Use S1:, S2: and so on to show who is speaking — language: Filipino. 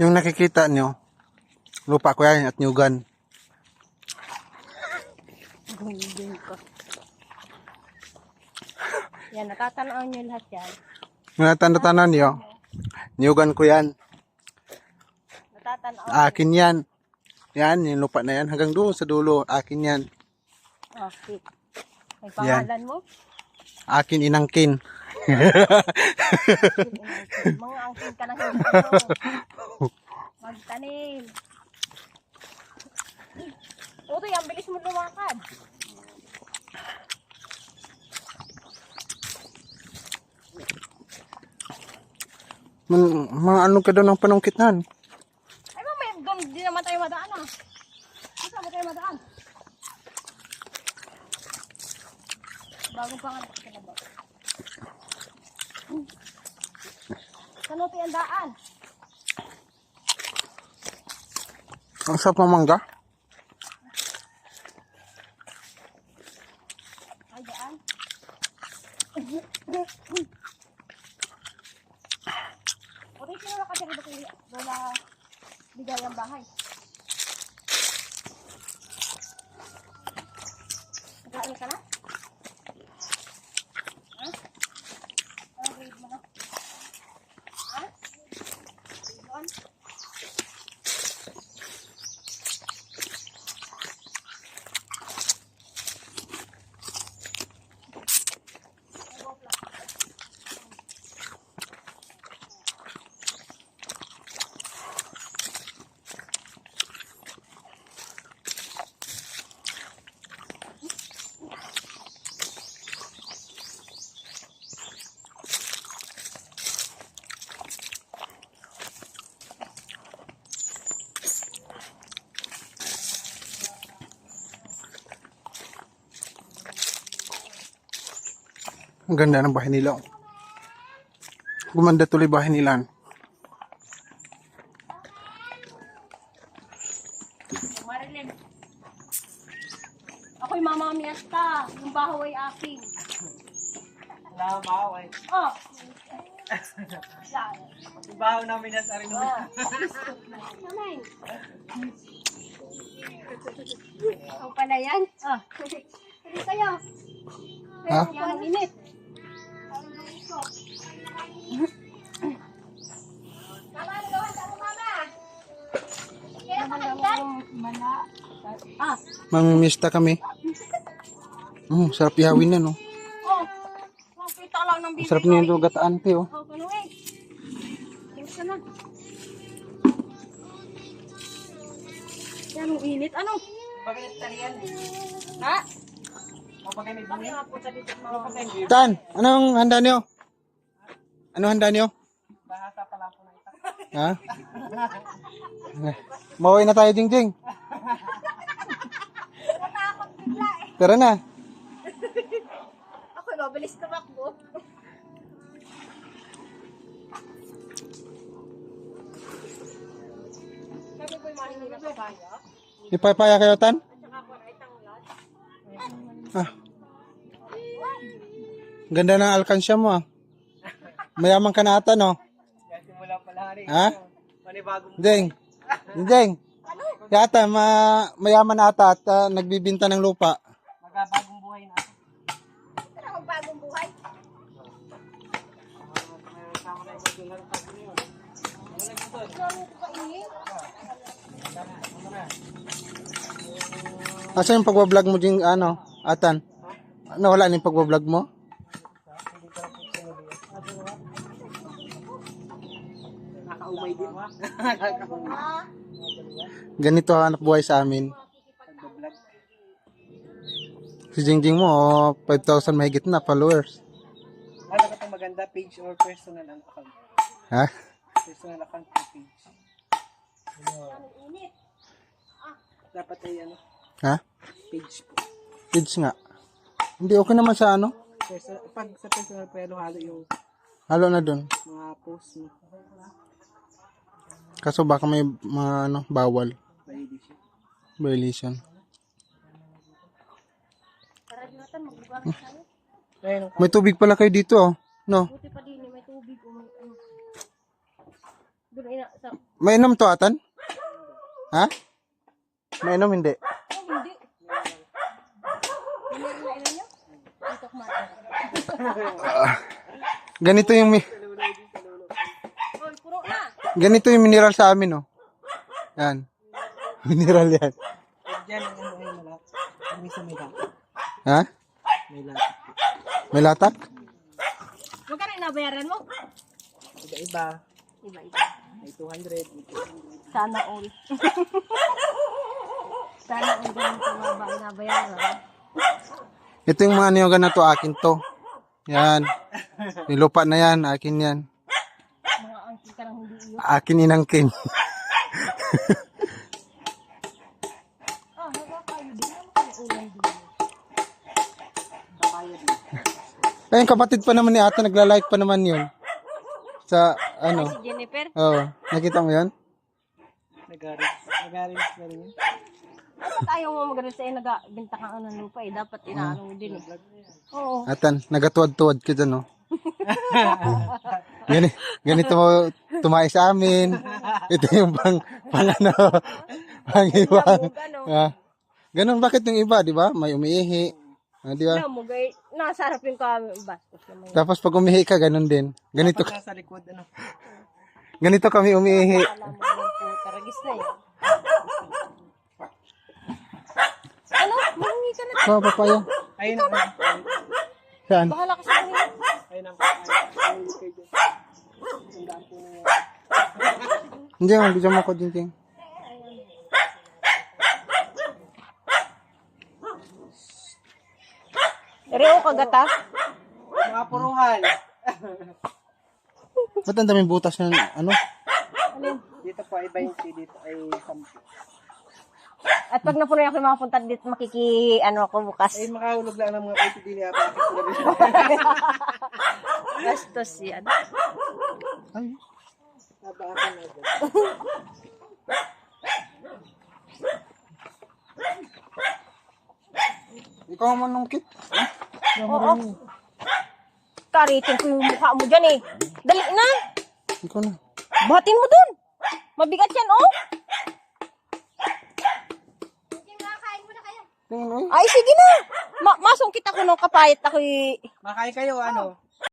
S1: Yung nakikita nyo, lupa ko yan at nyugan.
S2: Gungging ko. Yan, natatanaw niyo lahat yan.
S1: Natanda-tanda nyo, nyugan ko yan.
S2: Natatanaw.
S1: Akin yan. Yan, yung lupa na yan. Hanggang doon sa dulo, akin yan.
S2: Okay. May
S1: Yan.
S2: pangalan mo?
S1: Akin inangkin.
S2: Mga angkin ka na hindi. Magtanim. Utoy, ang bilis mo lumakad.
S1: Man, mga ano ka daw ng panungkitnan.
S2: Ay, mamaya, doon di naman tayo madaan ah. Di naman tayo madaan. Bagong pangalan ka na ba? Tayo ang daan?
S1: Ang sarap ng mangga.
S2: Ay, daan. Tayo sino nakatira ba kayo? Lola, bigay ang bahay. Nag-aaral ka na?
S1: Ang ganda ng bahay nila. oh. Gumanda tuloy bahay nila.
S2: Marilyn. Ako'y mama miesta. Yung baho ay aking.
S3: Wala bahaw eh.
S2: Oh.
S3: Yung bahaw namin nasa rin mo.
S2: Oh. Nanay. Ang pala yan. Ah. Hindi kayo.
S1: Ha?
S2: Yan ang init. Ah.
S1: Mangmista kami. Mm, sarap ihawin na, no?
S2: Oh. Makita lang ng
S1: Ang
S2: bibig.
S1: sarap niyo yung gataan, te, oh.
S2: Oh, eh. Thanks ka na. Yan ang init. Ano?
S3: Pagkalit talian eh.
S2: Ha?
S1: Tan, anong handa niyo? Ano handa niyo?
S3: Bahasa pala po na ito.
S1: Ha? Maway na tayo, Jing.
S2: Natakot bigla eh.
S1: Tara na.
S2: Ako, mabilis tumakbo. Kami po yung mahingi na papaya.
S1: Ipapaya kayo, Tan?
S2: At saka po ay tanglat.
S1: Ah. Ganda ng alkansya mo, ah. Mayaman ka na ata, no?
S3: Kaya simula pala rin.
S1: Ha?
S3: Panibagong
S1: Jing. Jing. Yata, ma mayaman na ata at ah, nagbibinta ng lupa.
S3: magabagong buhay na.
S2: Ito na bagong buhay.
S3: Ano?
S2: Ano?
S1: Asa yung pagbablog mo, Jing, ano, Atan? Nawala na yung pagbablog mo?
S3: Nakaumay din.
S1: Ganito anak buhay sa amin. Si Jingjing mo, oh, 5,000 mahigit na followers.
S3: Ano ka itong maganda? Page or personal ang account?
S1: Ha?
S3: Personal account or page? Dapat ay ano?
S1: Ha?
S3: Page po.
S1: Kids nga. Hindi, okay naman sa ano.
S3: Personal, pag sa personal pero halo yung
S1: Halo na dun.
S3: mga post mo.
S1: Kaso baka may mga ano, bawal. Violation.
S3: Ayun,
S1: May tubig pala kayo dito, oh. No?
S2: Buti pa din, may tubig o may ano. Doon ay na, sa
S1: Mainom to atan? Ha? Hindi.
S2: Oh, hindi. Hindi kumain.
S1: Ganito yung
S2: na.
S1: Ganito yung mineral sa amin, oh. Yan. Mineral yan.
S3: Diyan ang ano malak. Isa may latak.
S1: Ha?
S3: May latak.
S1: May latak?
S2: Magkano inabayaran mo?
S3: Iba-iba.
S2: Iba-iba.
S3: May 200. May 200.
S2: Sana all. Sana all ganun ba inabayaran.
S1: Ito yung mga niyogan na to, akin to. Yan. Yung lupa na yan, akin yan.
S2: Mga angkin ka lang hindi iyo.
S1: Akin inangkin.
S2: Ah. Ano?
S1: Ayun, kapatid pa naman ni ate, nagla-like pa naman yun. Sa, ano,
S2: Si Jennifer?
S1: oh, nakita mo yun?
S3: Nag-aris. Nag-aris na rin yun.
S2: Dapat ayaw mo mag sa nagbinta ka ng lupa eh. Dapat inaano mo din eh. Oo.
S1: Atan, nagatuwad-tuwad ka dyan, oh. Gani, ganito mo tumayo sa amin. Ito yung pang, pang ano, pang iwang. Ah, ganun, bakit yung iba, di ba? May umiihi. Ah, di ba?
S2: Alam mo, gay, nasa harap yung kami. Bastos naman.
S1: Tapos pag umihi ka, ganun din. Ganito,
S3: Pag nasa likod, ano.
S1: ganito kami umiihi.
S2: Alam mo naman po, karagis na. Ano? Mangingi ka na.
S1: Oh, papaya.
S3: Ayun ang ano.
S1: Saan?
S2: Bahala ka sa kanila.
S3: Ayun ang ayun dyan. Ang daan po na yan.
S1: Hindi, mabigyan mo ko din, Ting.
S2: Reo kagata.
S3: Mga puruhan.
S1: Ba't ang daming butas ng ano?
S2: Alin?
S3: Dito po ay 20, dito ay 10.
S2: At pag napunoy ako yung mga punta dito, makiki, ano ako bukas.
S3: Ay makahulog lang ng mga kayo din yata.
S2: Bastos yan.
S1: Ay,
S3: Na
S1: ikaw manungkit.
S2: Oo. Karitin ko yung mukha mo dyan eh. Dali na.
S1: Ikaw na.
S2: Batin mo dun. Mabigat yan, oh.
S1: Tingin mo eh.
S2: Ay, sige na. Ma masungkit ako nung kapayat ako
S3: Makain kayo, ano?